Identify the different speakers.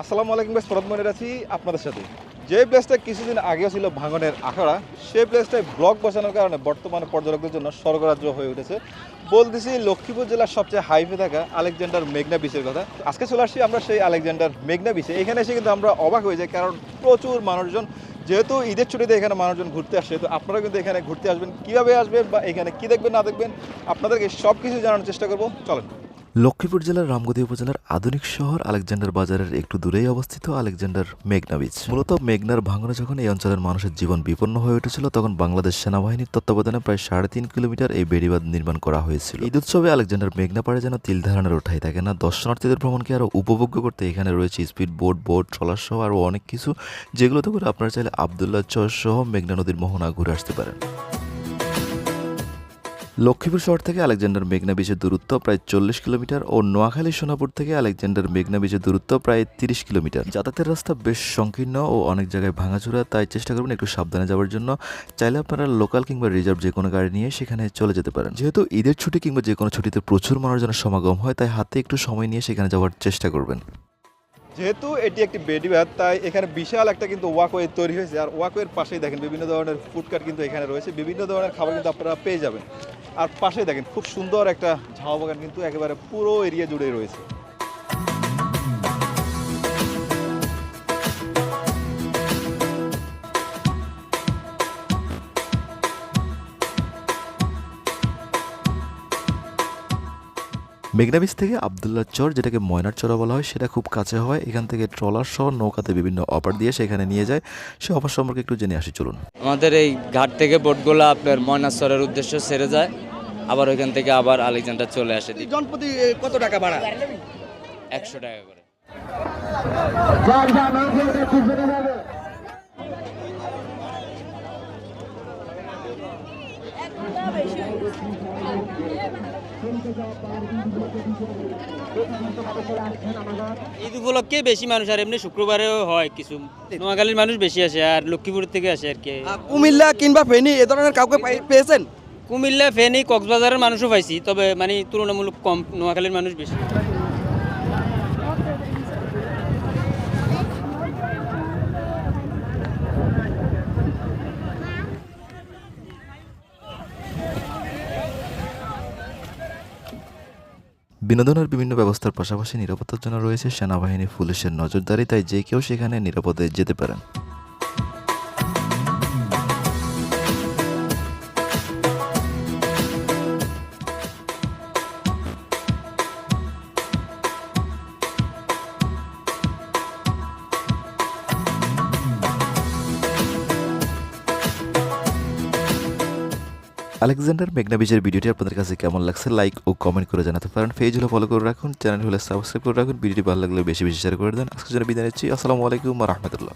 Speaker 1: আসসালামু আলাইকুম বেশ ফরদ মনে আছি আপনাদের সাথে। যে প্লেসটা কিছুদিন আগেও ছিল ভাঙনের আখড়া সেই প্লেসটায় ব্লক বসানোর কারণে বর্তমানে পর্যটকদের জন্য স্বর্গরাজ্য হয়ে উঠেছে। বলতেছি লক্ষ্মীপুর জেলার সবচেয়ে হাইফে থাকা আলেকজান্ডার মেঘনা বিচের কথা। আজকে চলে আসছি আমরা সেই আলেকজান্ডার মেঘনা বিচে এখানে এসে কিন্তু আমরা অবাক হয়ে যাই, কারণ প্রচুর মানুষজন, যেহেতু ঈদের ছুটিতে এখানে মানুষজন ঘুরতে আসে, তো আপনারা কিন্তু এখানে ঘুরতে আসবেন, কীভাবে আসবেন বা এখানে কী দেখবেন, না দেখবেন, আপনাদেরকে সব কিছু জানানোর চেষ্টা করব। চলেন।
Speaker 2: লক্ষ্মীপুর জেলার রামগতি উপজেলার আধুনিক শহর আলেকজান্ডার বাজারের একটু দূরেই অবস্থিত আলেকজান্ডার মেঘনা বিচ মূলত মেঘনার ভাঙনে যখন এই অঞ্চলের মানুষের জীবন বিপন্ন হয়ে উঠেছিল, তখন বাংলাদেশ সেনাবাহিনীর তত্ত্বাবধানে প্রায় সাড়ে তিন কিলোমিটার এই বেড়িবাঁধ নির্মাণ করা হয়েছিল। ঈদ উৎসবে আলেকজান্ডার মেঘনা পাড়ে যেন তিল ধারণের ওঠাই থাকে না। দর্শনার্থীদের ভ্রমণকে আরও উপভোগ্য করতে এখানে রয়েছে স্পিড বোট বোট, ট্রলার সহ আরও অনেক কিছু, যেগুলোতে করে আপনারা চাইলে আবদুল্লাহ চর সহ মেঘনা নদীর মোহনা ঘুরে আসতে পারেন। লক্ষ্মীপুর শহর থেকে আলেকজান্ডার মেঘনা বিচের দূরত্ব প্রায় চল্লিশ কিলোমিটার ও নোয়াখালী সোনাপুর থেকে আলেকজান্ডার মেঘনা বিচের দূরত্ব প্রায় তিরিশ কিলোমিটার। যাতায়াতের রাস্তা বেশ সংকীর্ণ ও অনেক জায়গায় ভাঙাচোরা, তাই চেষ্টা করবেন একটু সাবধানে যাওয়ার জন্য। চাইলে আপনারা লোকাল কিংবা রিজার্ভ যে কোনো গাড়ি নিয়ে সেখানে চলে যেতে পারেন। যেহেতু ঈদের ছুটি কিংবা যে কোনো ছুটিতে প্রচুর মানুষজনের সমাগম হয়, তাই হাতে একটু সময় নিয়ে সেখানে যাওয়ার চেষ্টা করবেন।
Speaker 1: যেহেতু এটি একটি বেডি বেডিবাদ তাই এখানে বিশাল একটা কিন্তু ওয়াকওয়ে তৈরি হয়েছে। আর ওয়াকওয়ের পাশেই দেখেন বিভিন্ন ধরনের ফুডকার্ট কিন্তু এখানে রয়েছে। বিভিন্ন ধরনের খাবার কিন্তু আপনারা পেয়ে যাবেন। আর পাশেই দেখেন, খুব সুন্দর একটা ঝাও বাগান কিন্তু একেবারে পুরো এরিয়া জুড়ে রয়েছে।
Speaker 2: মেঘনা বিচ থেকে আবদুল্লাহ চর যেটাকে ময়নার চড়া বলা হয় সেটা খুব কাছে হয়। এখান থেকে ট্রলার সহ নৌকাতে বিভিন্ন অফার দিয়ে সেখানে নিয়ে যায়। সে অফার সম্পর্কে একটু জেনে আসি চলুন।
Speaker 3: আমাদের এই ঘাট থেকে বোটগুলো আপনার ময়নাশ্বরের উদ্দেশ্যে সেরে যায়। আবার ওইখান থেকে আবার আলেকজান্ডার চলে আসে
Speaker 4: জনপ্রতি কত টাকা ভাড়া?
Speaker 3: একশো টাকা করে।
Speaker 5: ঈদ উপলক্ষে বেশি মানুষ আর এমনি শুক্রবারেও হয় কিছু। নোয়াখালীর মানুষ বেশি আসে আর লক্ষ্মীপুর থেকে আসে আর কি।
Speaker 4: কুমিল্লা কিংবা ফেনী এ ধরনের কাউকে পেয়েছেন?
Speaker 5: কুমিল্লা ফেনী কক্সবাজারের মানুষও পাইছি তবে মানে তুলনামূলক কম নোয়াখালীর মানুষ বেশি।
Speaker 2: বিনোদনের বিভিন্ন ব্যবস্থার পাশাপাশি নিরাপত্তার জন্য রয়েছে সেনাবাহিনী, পুলিশের নজরদারি, তাই যে কেউ সেখানে নিরাপদে যেতে পারেন। আলেকজান্ডার মেঘনাবিজের ভিডিওটি আপনাদের কাছে কেমন লাগছে লাইক ও কমেন্ট করে জানাতে পারেন। পেজ হলে ফলো করে রাখুন চ্যানেল হলে সাবস্ক্রাইব করে রাখুন, ভিডিওটি ভালো লাগলে বেশি বেশি শেয়ার করে দেন। আজকের জন্য বিদায় নিচ্ছি, আসসালামু আলাইকুম রহমতুল্লাহ।